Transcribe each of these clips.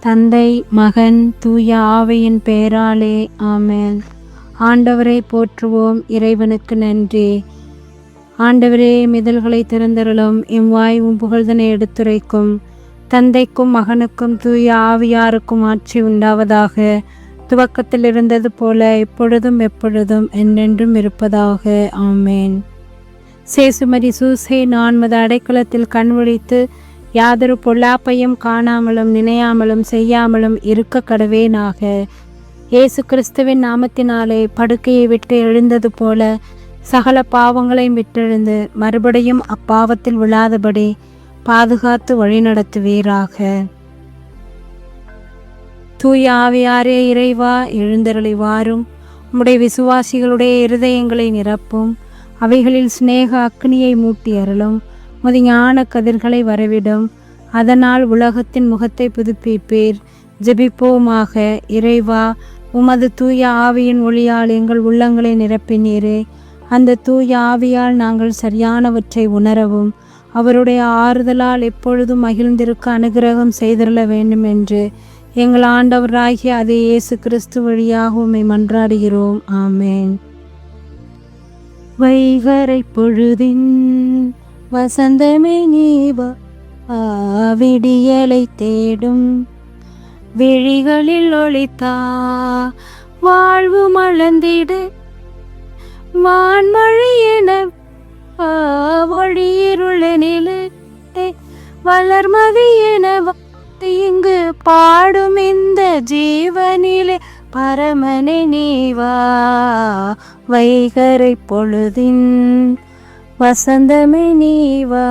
தந்தை மகன் தூய ஆவையின் பெயராலே ஆமேன். ஆண்டவரை போற்றுவோம் இறைவனுக்கு நன்றி. ஆண்டவரே மிதல்களை திறந்தருளும் எம் வாய்வும் புகழ்தனை எடுத்துரைக்கும். தந்தைக்கும் மகனுக்கும் தூய ஆவியாருக்கும் ஆட்சி உண்டாவதாக. துவக்கத்தில் இருந்தது போல எப்பொழுதும் எப்பொழுதும் என்றென்றும் இருப்பதாக. ஆமேன். சேசுமரி சூசை நான்மது அடைக்கலத்தில் கண்விழித்து யாதொரு பொல்லாப்பையும் காணாமலும் நினையாமலும் செய்யாமலும் இருக்க கடவேனாக. இயேசு கிறிஸ்துவின் நாமத்தினாலே படுக்கையை விட்டு எழுந்தது போல சகல பாவங்களையும் விட்டெழுந்து மறுபடியும் அப்பாவத்தில் விழாதபடி பாதுகாத்து வழிநடத்துவீராக தூய ஆவியாரே இறைவா எழுந்தருளி வாரும் உம்முடைய விசுவாசிகளுடைய இருதயங்களை நிரப்பும். அவைகளில் சிநேக அக்னியை மூட்டி அருளும். உமது ஞான கதிர்களை வரவிடும். அதனால் உலகத்தின் முகத்தை புதுப்பிப்பீர். ஜெபிப்போமாக இறைவா உமது தூய ஆவியின் ஒளியால் எங்கள் உள்ளங்களை நிரப்பினீரே. அந்த தூய ஆவியால் நாங்கள் சரியானவற்றை உணரவும் அவருடைய ஆறுதலால் எப்பொழுதும் மகிழ்ந்திருக்க அனுகிரகம் செய்திருள வேண்டும் என்று எங்கள் ஆண்டவராகிய அதே இயேசு கிறிஸ்து வழியாக உம்மை மன்றாடுகிறோம். ஆமேன். வைகரை பொழுதின் வசந்தமே நீவா விடியலை தேடும். விழிகளில் ஒளித்தா வாழ்வு மலர்ந்திடு. வான்மழை என வழியிருள நிலை வளர்மதி என இங்கு பாடும் இந்த ஜீவனிலே. பரமனை நீவா வைகரை பொழுதின் வசந்தமே நீவா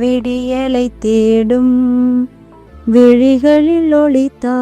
விடியலை தேடும். விழிகளில் ஒளித்தா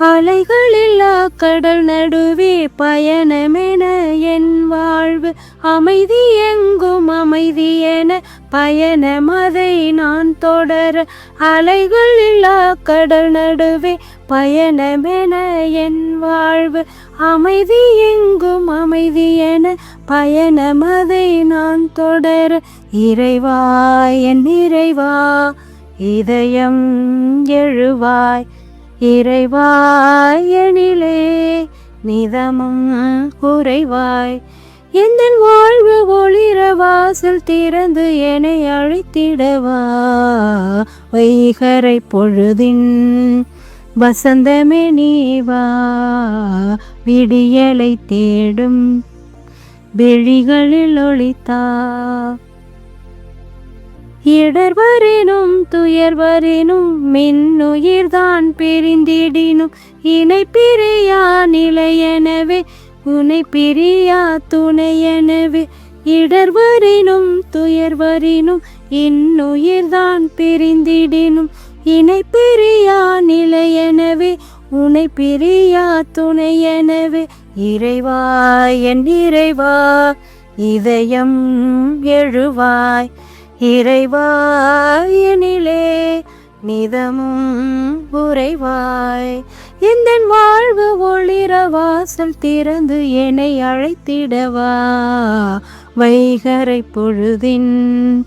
அலைகளில்லா கடல் நடுவே பயணமென என் வாழ்வு. அமைதி எங்கும் அமைதி என பயணம் அதை நான் தொடர. அலைகள் இல்லா கடல் நடுவே பயணமென என் வாழ்வு. அமைதி எங்கும் அமைதி என பயணம் அதை நான் தொடர. இறைவா என் இறைவா இதயம் எழுவாய். இறைவாயனிலே நிதமும் குறைவாய். எந்த வாழ்வு ஒளிர வாசல் திறந்து என்னை அழைத்திடவா? வைகரை பொழுதின் வசந்தமே நீவா? விடியலை தேடும் விழிகளில் ஒளித்தா? இடர்வரினும் துயர்வரினும் மின்னுயிர்தான் பிரிந்திடினும். இணை பிரியா நிலையெனவே உனை பிரியா துணையெனவே. இடர்வரினும் துயர்வரினும் இன்னுயிர்தான் பிரிந்திடினும். இணை பிரியா நிலையெனவே உனை பிரியா துணையெனவே. இறைவா என் இறைவா இதயம் எழுவாய். இறைவாயினிலே நிதமும் உறைவாய். இந்த வாழ்வு ஒளிர வாசல் திறந்து என்னை அழைத்திடவா? வைகரை பொழுதின்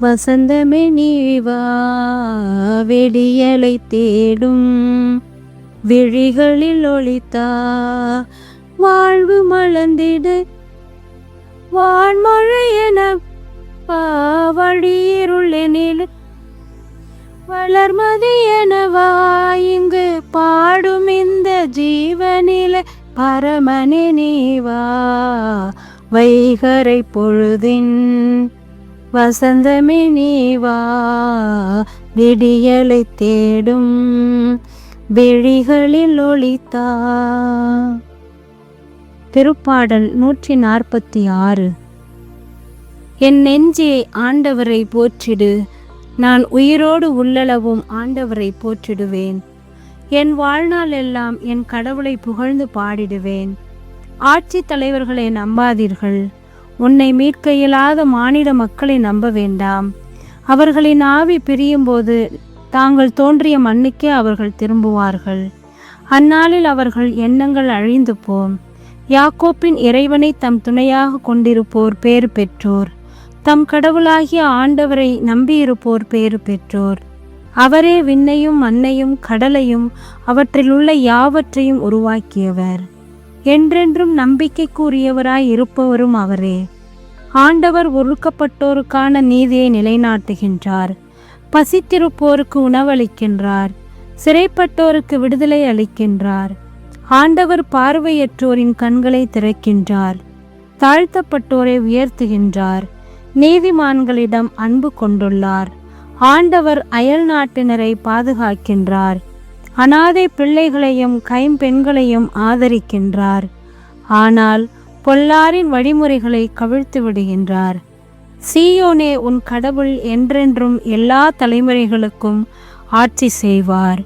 வசந்தமே நீவா? வெடியலை தேடும் விழிகளில் ஒளித்தா? வாழ்வு மலர்ந்திடு. வான்மழை என பாவழியிருளெனில் வளர்மதி எனவா இங்கு பாடும் இந்த ஜீவனில பரமனே நீவா. வைகரை பொழுதின் வசந்தமே நீவா. விடியலை தேடும் விழிகளில் ஒளித்தா. திருப்பாடல் நூற்றி நாற்பத்தி ஆறு. என் நெஞ்சே ஆண்டவரை போற்றிடு. நான் உயிரோடு உள்ளளவும் ஆண்டவரை போற்றிடுவேன். என் வாழ்நாள் எல்லாம் என் கடவுளை புகழ்ந்து பாடிடுவேன். ஆட்சி தலைவர்களை நம்பாதீர்கள். உன்னை மீட்க இயலாத மாநில மக்களை நம்ப வேண்டாம். அவர்களின் ஆவி பிரியும்போது தாங்கள் தோன்றிய மண்ணுக்கே அவர்கள் திரும்புவார்கள். அந்நாளில் அவர்கள் எண்ணங்கள் அழிந்து போம். யாக்கோப்பின் இறைவனை தம் துணையாக கொண்டிருப்போர் பேறு பெற்றோர். தம் கடவுளாகிய ஆண்டவரை நம்பியிருப்போர் பேறு பெற்றோர். அவரே விண்ணையும் மண்ணையும் கடலையும் அவற்றில் உள்ள யாவற்றையும் உருவாக்கியவர். என்றென்றும் நம்பிக்கைக்குரியவராய் இருப்பவரும் அவரே. ஆண்டவர் ஒழுக்கப்பட்டோருக்கான நீதியை நிலைநாட்டுகின்றார். பசித்திருப்போருக்கு உணவளிக்கின்றார். சிறைப்பட்டோருக்கு விடுதலை அளிக்கின்றார். ஆண்டவர் பார்வையற்றோரின் கண்களை திறக்கின்றார். தாழ்த்தப்பட்டோரை உயர்த்துகின்றார். நீதிமான்களிடம் அன்பு கொண்டுள்ளார். ஆண்டவர் அயல் நாட்டினரை பாதுகாக்கின்றார். அனாதை பிள்ளைகளையும் கைம்பெண்களையும் ஆதரிக்கின்றார். ஆனால் பொல்லாரின் வழிமுறைகளை கவிழ்த்து விடுகின்றார். சீயோனே உன் கடவுள் என்றென்றும் எல்லா தலைமுறைகளுக்கும் ஆட்சி செய்வார்.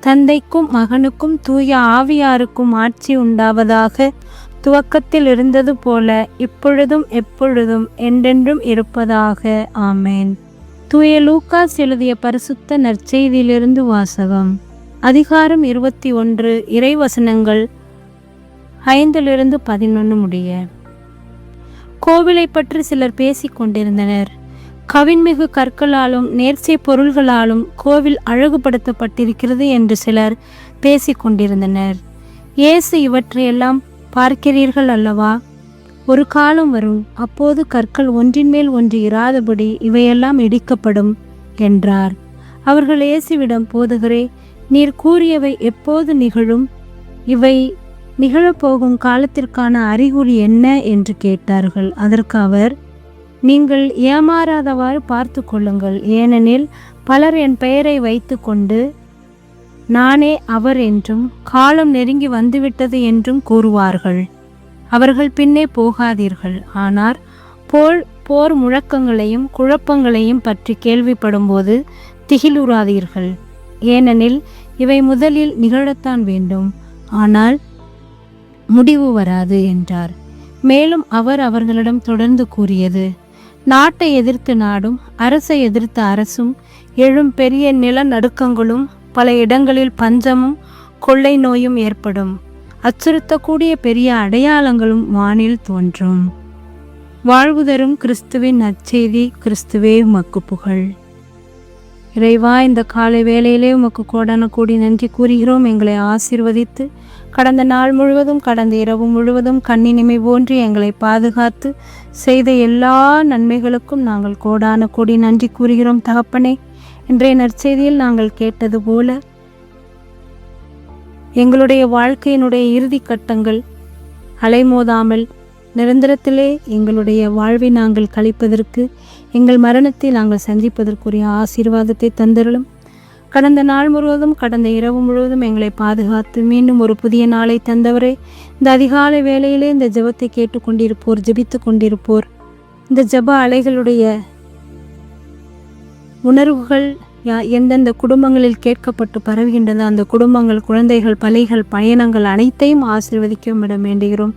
தந்தைக்கும் மகனுக்கும் தூய ஆவியாருக்கும் ஆட்சி உண்டாவதாக துவக்கத்தில் இருந்தது போல இப்பொழுதும் எப்பொழுதும் என்றென்றும் இருப்பதாக. ஆமேன். தூய லூக்காஸ் எழுதிய பரிசுத்த நற்செய்தியிலிருந்து வாசகம். அதிகாரம் இருபத்தி ஒன்று இறைவசனங்கள் ஐந்திலிருந்து பதினொன்று முடிய. கோவிலை பற்றி சிலர் பேசிக் கொண்டிருந்தனர். கவின்மிகு கற்களாலும் நேர்ச்சை பொருள்களாலும் கோவில் அழகுபடுத்தப்பட்டிருக்கிறது என்று சிலர் பேசிக் கொண்டிருந்தனர். இயேசு இவற்றையெல்லாம் பார்க்கிறீர்கள் அல்லவா? ஒரு காலம் வரும் அப்போது கற்கள் ஒன்றின் மேல் ஒன்று இராதபடி இவையெல்லாம் இடிக்கப்படும் என்றார். அவர்கள் இயேசுவிடம் போதுகிறே நீர் கூறியவை எப்போது நிகழும்? இவை நிகழப்போகும் காலத்திற்கான அறிகுறி என்ன? என்று கேட்டார்கள். அதற்கு அவர் நீங்கள் ஏமாறாதவாறு பார்த்து கொள்ளுங்கள். ஏனெனில் பலர் என் பெயரை வைத்துக்கொண்டு நானே அவர் என்றும் காலம் நெருங்கி வந்துவிட்டது என்றும் கூறுவார்கள். அவர்கள் பின்னே போகாதீர்கள். ஆனால் போர் போர் முழக்கங்களையும் குழப்பங்களையும் பற்றி கேள்விப்படும்போது திகிலுறாதீர்கள். ஏனெனில் இவை முதலில் நிகழத்தான் வேண்டும். ஆனால் முடிவு வராது என்றார். மேலும் அவர் அவர்களிடம் தொடர்ந்து கூறியது நாட்டை எதிர்த்து நாடும் அரசை எதிர்த்த அரசும் எழும் பெரிய நிலநடுக்கங்களும் பல இடங்களில் பஞ்சமும் கொள்ளை நோயும் ஏற்படும். அச்சுறுத்தக்கூடிய பெரிய அடையாளங்களும் வானில் தோன்றும். வாழ்வு தரும் கிறிஸ்துவின் நற்செய்தி கிறிஸ்துவே உமக்கு புகழ். இறைவா இந்த காலை வேளையிலே உமக்கு கோடான கூடி நன்றி கூறுகிறோம். எங்களை ஆசீர்வதித்து கடந்த நாள் முழுவதும் கடந்த இரவு முழுவதும் கண்ணினிமை போன்று எங்களை பாதுகாத்து செய்த எல்லா நன்மைகளுக்கும் நாங்கள் கோடான கூடி நன்றி கூறுகிறோம். தகப்பனே இன்றைய நற்செய்தியில் நாங்கள் கேட்டது போல எங்களுடைய வாழ்க்கையினுடைய இறுதி கட்டங்கள் அலைமோதாமல் நிரந்தரத்திலே எங்களுடைய வாழ்வை நாங்கள் கழிப்பதற்கு எங்கள் மரணத்தை நாங்கள் சந்திப்பதற்குரிய ஆசீர்வாதத்தை தந்தருளும். கடந்த நாள் முழுவதும் கடந்த இரவு முழுவதும் எங்களை பாதுகாத்து மீண்டும் ஒரு புதிய நாளை தந்தவரே இந்த அதிகாலை வேளையிலே இந்த ஜெபத்தை கேட்டுக்கொண்டிருப்போர் ஜெபித்து கொண்டிருப்போர் இந்த ஜெப அலைகளுடைய உணர்வுகள் யா- எந்தெந்த குடும்பங்களில் கேட்கப்பட்டு பரவுகின்றது அந்த குடும்பங்கள் குழந்தைகள் பலைகள் பயணங்கள் அனைத்தையும் ஆசிர்வதிக்கும் இடம் வேண்டுகிறோம்.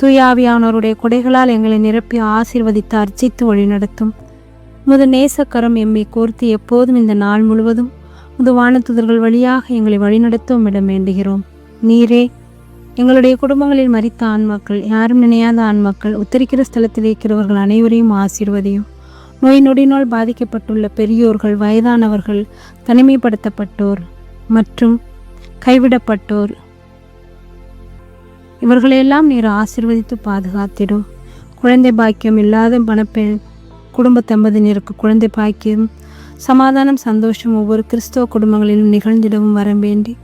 தூயாவியானோருடைய கொடைகளால் எங்களை நிரப்பி ஆசீர்வதித்து அர்ச்சித்து வழிநடத்தும். முது நேசக்கரம் எம்மை கோர்த்து எப்போதும் இந்த நாள் முழுவதும் முது வானத்துதர்கள் வழியாக எங்களை வழிநடத்தும் இடம் வேண்டுகிறோம். நீரே எங்களுடைய குடும்பங்களில் மறித்த ஆண்மக்கள் யாரும் நினையாத ஆண்மக்கள் உத்தரிக்கிற ஸ்தலத்தில் இருக்கிறவர்கள் அனைவரையும் ஆசீர்வதியும். நோய் நொடினால் பாதிக்கப்பட்டுள்ள பெரியோர்கள் வயதானவர்கள் தனிமைப்படுத்தப்பட்டோர் மற்றும் கைவிடப்பட்டோர். இவர்களையெல்லாம் நீர் ஆசிர்வதித்து பாதுகாத்திடும். குழந்தை பாக்கியம் இல்லாத மணப்பெண் குடும்ப தம்பதியினருக்கு குழந்தை பாக்கியம் சமாதானம் சந்தோஷம் ஒவ்வொரு கிறிஸ்தவ குடும்பங்களிலும் நிகழ்ந்திடவும் வர வேண்டி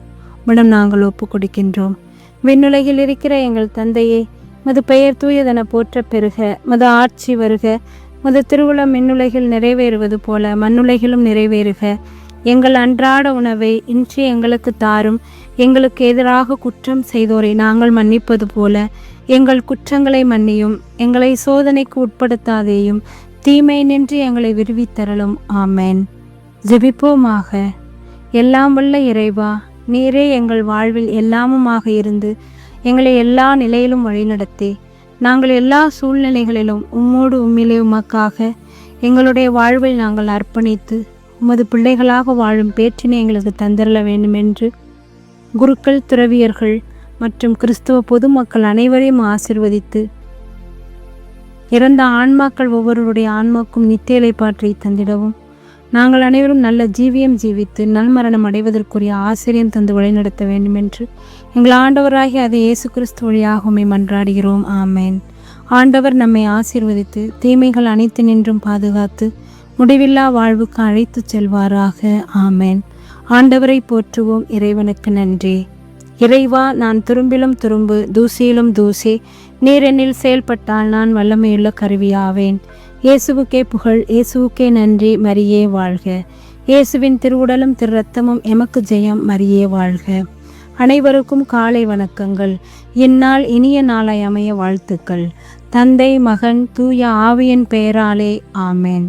உடம் நாங்கள் ஒப்பு கொடுக்கின்றோம். விண்ணுலகில் இருக்கிற எங்கள் தந்தையை மது பெயர் தூயதென போற்ற பெருக மது ஆட்சி வருக உமது திருவிழா மின்னுலகில் நிறைவேறுவது போல மண்ணுலகிலும் நிறைவேறுக. எங்கள் அன்றாட உணவை இன்று எங்களுக்கு தாரும். எங்களுக்கு எதிராக குற்றம் செய்தோரை நாங்கள் மன்னிப்பது போல. எங்கள் குற்றங்களை மன்னியும். எங்களை சோதனைக்கு உட்படுத்தாதேயும். தீமை நின்று எங்களை விடுவித்தரலும். ஆமேன். ஜெபிப்போமாக. எல்லாம் வல்ல இறைவா நீரே எங்கள் வாழ்வில் எல்லாமுமாக இருந்து எங்களை எல்லா நிலையிலும் வழிநடத்தி. நாங்கள் எல்லா சூழ்நிலைகளிலும் உம்மோடு உம்மிலே உமக்காக எங்களுடைய வாழ்வை நாங்கள் அர்ப்பணித்து உமது பிள்ளைகளாக வாழும் பேற்றினை எங்களுக்கு தந்திரல வேண்டும் என்று குருக்கள் துறவியர்கள் மற்றும் கிறிஸ்துவ பொதுமக்கள் அனைவரையும் ஆசிர்வதித்து இறந்த ஆன்மாக்கள் ஒவ்வொருவருடைய ஆன்மாக்கும் நித்தியலை பாற்றி தந்திடவும். நாங்கள் அனைவரும் நல்ல ஜீவியம் ஜீவித்து நல்மரணம் அடைவதற்குரிய ஆசிரியம் தந்து வழிநடத்த வேண்டும் என்று எங்கள் ஆண்டவராகி அது இயேசு கிறிஸ்து வழியாகவுமே மன்றாடுகிறோம். ஆமேன். ஆண்டவர் நம்மை ஆசீர்வதித்து தீமைகள் அனைத்து நின்றும் பாதுகாத்து முடிவில்லா வாழ்வுக்கு அழைத்துச் செல்வாராக. ஆமேன். ஆண்டவரை போற்றுவோம். இறைவனுக்கு நன்றி. இறைவா நான் துரும்பிலும் துரும்பு தூசியிலும் தூசி நீர் என்னில் செயல்பட்டால் நான் வல்லமையுள்ள கருவியாவேன். இயேசுவுக்கே புகழ் இயேசுவுக்கே நன்றி மரியே வாழ்க. இயேசுவின் திருவுடலும் திரு ரத்தமும் எமக்கு ஜெயம் மரியே வாழ்க. அனைவருக்கும் காலை வணக்கங்கள். இந்நாள் இனிய நாளாய் அமைய வாழ்த்துக்கள். தந்தை மகன் தூய ஆவியின் பெயராலே ஆமேன்.